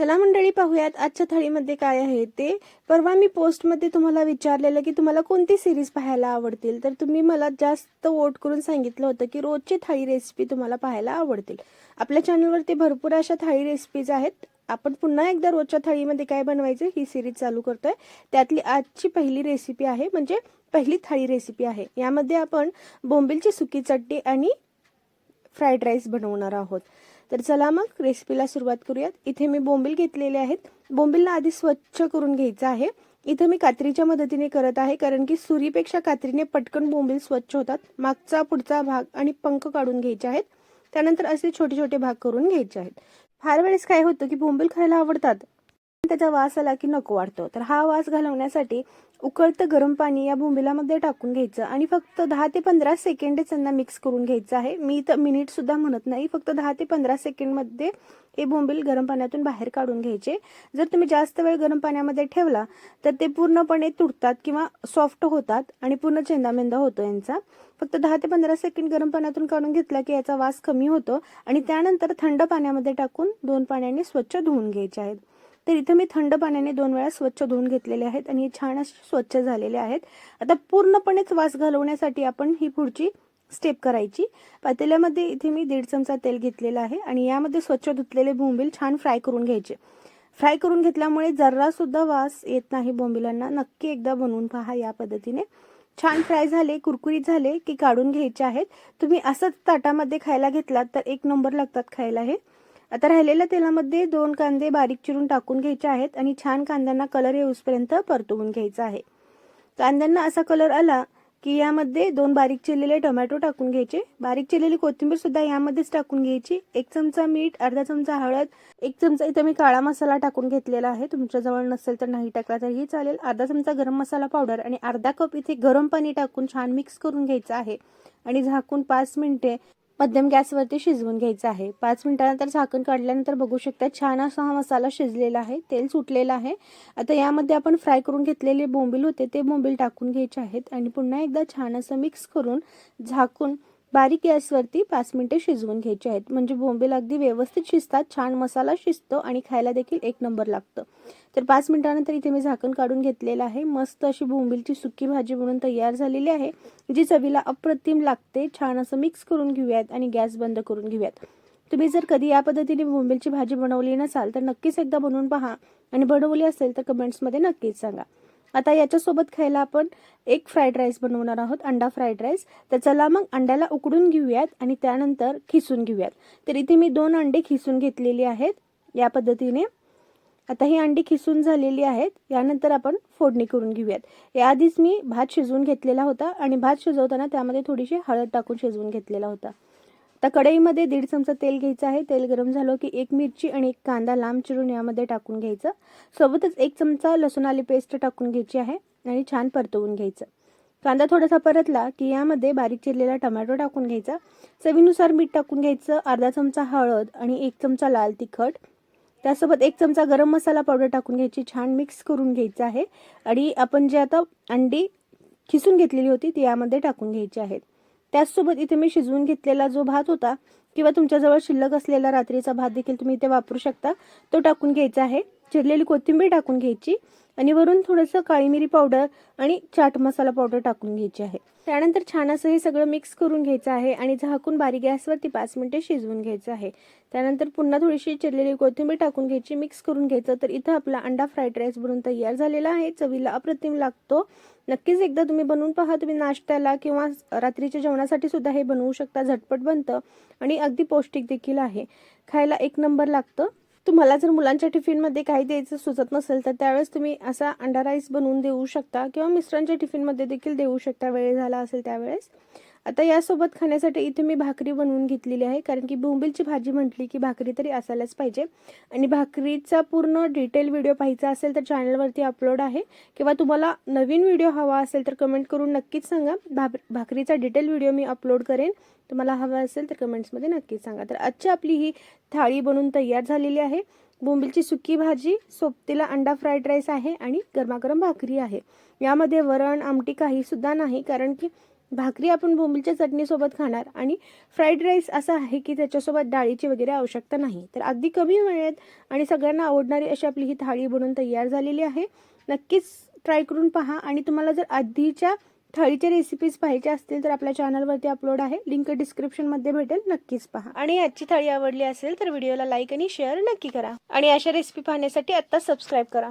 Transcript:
चला मंडळी पाहूयात आजच्या थाळीमध्ये काय आहे ते. परवा मी पोस्टमध्ये तुम्हाला विचारलेलं की तुम्हाला कोणती सिरीज पाहायला आवडतील? तर तुम्ही मला जास्त वोट करून सांगितलं होतं की रोजची थाळी रेसिपी तुम्हाला पाहायला आवडतील. आपल्या चॅनलवरती भरपूर अशा थाळी रेसिपीज आहेत. आपण पुन्हा एकदा रोजच्या थाळीमध्ये काय बनवायचं ही सिरीज चालू करतोय. त्यातली आजची पहिली रेसिपी आहे म्हणजे पहिली थाळी रेसिपी आहे. यामध्ये आपण बोंबिलची सुकी चटणी आणि फ्राईड राईस बनवणार आहोत. तर चला मग रेसिपीला सुरुवात करूयात. इथे मी बोंबील घेतलेले आहेत. बोंबीलला आधी स्वच्छ करून घ्यायचं आहे. इथं मी कात्रीच्या मदतीने करत आहे कारण की सुरीपेक्षा कात्रीने पटकन बोंबील स्वच्छ होतात. मागचा पुढचा भाग आणि पंख काढून घ्यायचे आहेत. त्यानंतर असे छोटे छोटे भाग करून घ्यायचे आहेत. फार वेळेस काय होतं की बोंबील खायला आवडतात. त्याचा वास आला की नको वाटतो. तर हा वास घालवण्यासाठी उकळतं गरम पाणी या बोंबिलामध्ये टाकून घ्यायचं आणि फक्त दहा ते पंधरा सेकंडच त्यांना मिक्स करून घ्यायचं आहे. मी तर मिनिट सुद्धा म्हणत नाही. फक्त दहा ते पंधरा सेकंडमध्ये हे बोंबील गरम पाण्यातून बाहेर काढून घ्यायचे. जर तुम्ही जास्त वेळ गरम पाण्यामध्ये ठेवला तर ते पूर्णपणे तुटतात किंवा सॉफ्ट होतात आणि पूर्ण चेंदामेंदा होतो यांचा. फक्त दहा ते पंधरा सेकंड गरम पाण्यातून काढून घेतला की याचा वास कमी होतो आणि त्यानंतर थंड पाण्यामध्ये टाकून दोन पाण्याने स्वच्छ धुवून घ्यायचे आहेत. तर इथं मी थंड पाण्याने दोन वेळा स्वच्छ धुवून घेतलेले आहेत आणि हे छान असे स्वच्छ झालेले आहेत. आता पूर्णपणेच वास घालवण्यासाठी आपण ही पुढची स्टेप करायची. पातेल्यामध्ये इथे मी दीड चमचा तेल घेतलेलं आहे आणि यामध्ये स्वच्छ धुतलेले बोंबील छान फ्राय करून घ्यायचे. फ्राय करून घेतल्यामुळे जरा सुद्धा वास येत नाही बोंबिलांना. नक्की एकदा बनवून पहा या पद्धतीने. छान फ्राय झाले कुरकुरीत झाले की काढून घ्यायचे आहेत. तुम्ही असंच ताटामध्ये खायला घेतलात तर एक नंबर लागतात खायला हे. आता राहिलेल्या तेलामध्ये दोन कांदे बारीक चिरून टाकून घ्यायचे आहेत आणि छान कांद्यांना कलर येऊसपर्यंत परतवून घ्यायचा आहे. कांद्यांना असा कलर आला की यामध्ये दोन बारीक चिरलेले टोमॅटो टाकून घ्यायचे. बारीक चिरलेली कोथिंबीर सुद्धा यामध्येच टाकून घ्यायची. एक चमचा मीठ अर्धा चमचा हळद एक चमचा इथं मी काळा मसाला टाकून घेतलेला आहे. तुमच्याजवळ नसेल तर नाही टाकला तरीही चालेल. अर्धा चमचा गरम मसाला पावडर आणि अर्धा कप इथे गरम पाणी टाकून छान मिक्स करून घ्यायचं आहे. आणि झाकून पाच मिनिटे मध्यम गॅसवरती शिजवून घ्यायचं आहे. पाच मिनिटानंतर झाकण काढल्यानंतर बघू शकता छान असा हा मसाला शिजलेला आहे. तेल सुटलेलं आहे. आता यामध्ये आपण फ्राय करून घेतलेले बोंबील होते ते बोंबील टाकून घ्यायचे आहेत आणि पुन्हा एकदा छान असं मिक्स करून झाकून बारीक गॅसवरती पाच मिनिटे शिजवून घ्यायचे आहेत. म्हणजे बोंबील अगदी व्यवस्थित शिजतात छान मसाला शिजतो आणि खायला देखील एक नंबर लागतं. तर पाच मिनटानंतर इथे मी झाकण काढून घेतलेलं आहे. मस्त अशी बोंबीलची सुकी भाजी म्हणून तयार झालेली आहे जी चवीला अप्रतिम लागते. छान असं मिक्स करून घेऊयात आणि गॅस बंद करून घेऊयात. तुम्ही जर कधी या पद्धतीने बोंबीलची भाजी बनवली नसाल तर नक्कीच एकदा बनवून पहा आणि बनवली असेल तर कमेंट्समध्ये नक्कीच सांगा. आता याच्यासोबत खायला आपण एक फ्राईड राईस बनवणार आहोत अंडा फ्राईड राईस तर चला मग अंड्याला उकडून घेऊयात आणि त्यानंतर खिसून घेऊयात. तर इथे मी दोन अंडे खिसून घेतलेली आहेत या पद्धतीने. आता ही अंडी खिसून झालेली आहेत यानंतर आपण फोडणी करून घेऊयात. याआधीच मी भात शिजवून घेतलेला होता आणि भात शिजवताना त्यामध्ये थोडीशी हळद टाकून शिजवून घेतलेला होता. आता कढईमध्ये दीड चमचा तेल घ्यायचं आहे. तेल गरम झालं की एक मिरची आणि एक कांदा लांब चिरून यामध्ये टाकून घ्यायचं. सोबतच एक चमचा लसूण आली पेस्ट टाकून घ्यायची आहे आणि छान परतवून घ्यायचं. कांदा थोडासा परतला की यामध्ये बारीक चिरलेला टमॅटो टाकून घ्यायचा. चवीनुसार मीठ टाकून घ्यायचं. अर्धा चमचा हळद आणि एक चमचा लाल तिखट. त्यासोबत एक चमचा गरम मसाला पावडर टाकून घ्यायची. छान मिक्स करून घ्यायचं आहे. आणि आपण जे आता अंडी खिसून घेतलेली होती ती यामध्ये टाकून घ्यायची आहेत त्याचसोबत इथे मी शिजवून घेतलेला जो भात होता किंवा तुमच्याजवळ शिल्लक असलेला रात्रीचा भात देखील तुम्ही इथे वापरू शकता. तो टाकून घ्यायचा आहे. चिरलेली कोथिंबीर टाकून घ्यायची. आणि वरून थोडंसं काळी मिरी पावडर आणि चाट मसाला पावडर टाकून घ्यायची आहे. त्यानंतर छान असं हे सगळं मिक्स करून घ्यायचं आहे आणि झाकून बारीक गॅसवरती पाच मिनिटे शिजवून घ्यायचं आहे. त्यानंतर पुन्हा थोडीशी चिरलेली कोथिंबीर टाकून घ्यायची. मिक्स करून घ्यायचं तर इथं आपला अंडा फ्राईड राईस बनून तयार झालेला आहे. चवीला अप्रतिम लागतो. नक्कीच एकदा तुम्ही बनवून पहा. तुम्ही नाश्त्याला किंवा रात्रीच्या जेवणासाठी सुद्धा हे बनवू शकता. झटपट बनतं आणि अगदी पौष्टिक देखील आहे. खायला एक नंबर लागतं. तुम्हाला जर मुलांच्या टिफिनमध्ये काही द्यायचं सुचत नसेल तर त्यावेळेस तुम्ही असा अंडा राईस बनवून देऊ शकता किंवा मिस्टरांच्या टिफिनमध्ये देखील देऊ शकता. वेळ झाला असेल त्यावेळेस. आता यासोबत खाण्यासाठी इथे मी भाकरी बनवून घेतलेली आहे कारण की बोंबीलची भाजी म्हटली की भाकरी तरी असायलाच पाहिजे. आणि भाकरीचा पूर्ण डिटेल व्हिडिओ पाहायचा असेल तर चॅनलवरती अपलोड आहे. किंवा तुम्हाला नवीन व्हिडिओ हवा असेल तर कमेंट करून नक्कीच सांगा. भा भाकरीचा डिटेल व्हिडिओ मी अपलोड करेन. तुम्हाला हवा असेल तर कमेंट्समध्ये नक्कीच सांगा. तर आजची आपली ही थाळी बनवून तयार झालेली आहे. बोंबिलची सुकी भाजी सोबतीला अंडा फ्राईड राईस आहे आणि गरमागरम भाकरी आहे. यामध्ये वरण आमटी काही सुद्धा नाही कारण की भाकरी आपण बोंबीलच्या चटणीसोबत खाणार आणि फ्राईड राईस असा आहे की त्याच्यासोबत डाळीची वगैरे आवश्यकता नाही. तर अगदी कमी वेळेत आणि सगळ्यांना आवडणारी अशी आपली ही थाळी बनवून तयार झालेली आहे. नक्कीच ट्राय करून पहा आणि तुम्हाला जर आधीच्या थाळीच्या रेसिपीज पाहिजे असतील तर आपल्या चॅनलवरती अपलोड आहे. लिंक डिस्क्रिप्शनमध्ये भेटेल. नक्कीच पहा. आणि आजची थाळी आवडली असेल तर व्हिडिओला लाईक आणि शेअर नक्की करा. आणि अशा रेसिपी पाहण्यासाठी आत्ता सबस्क्राईब करा.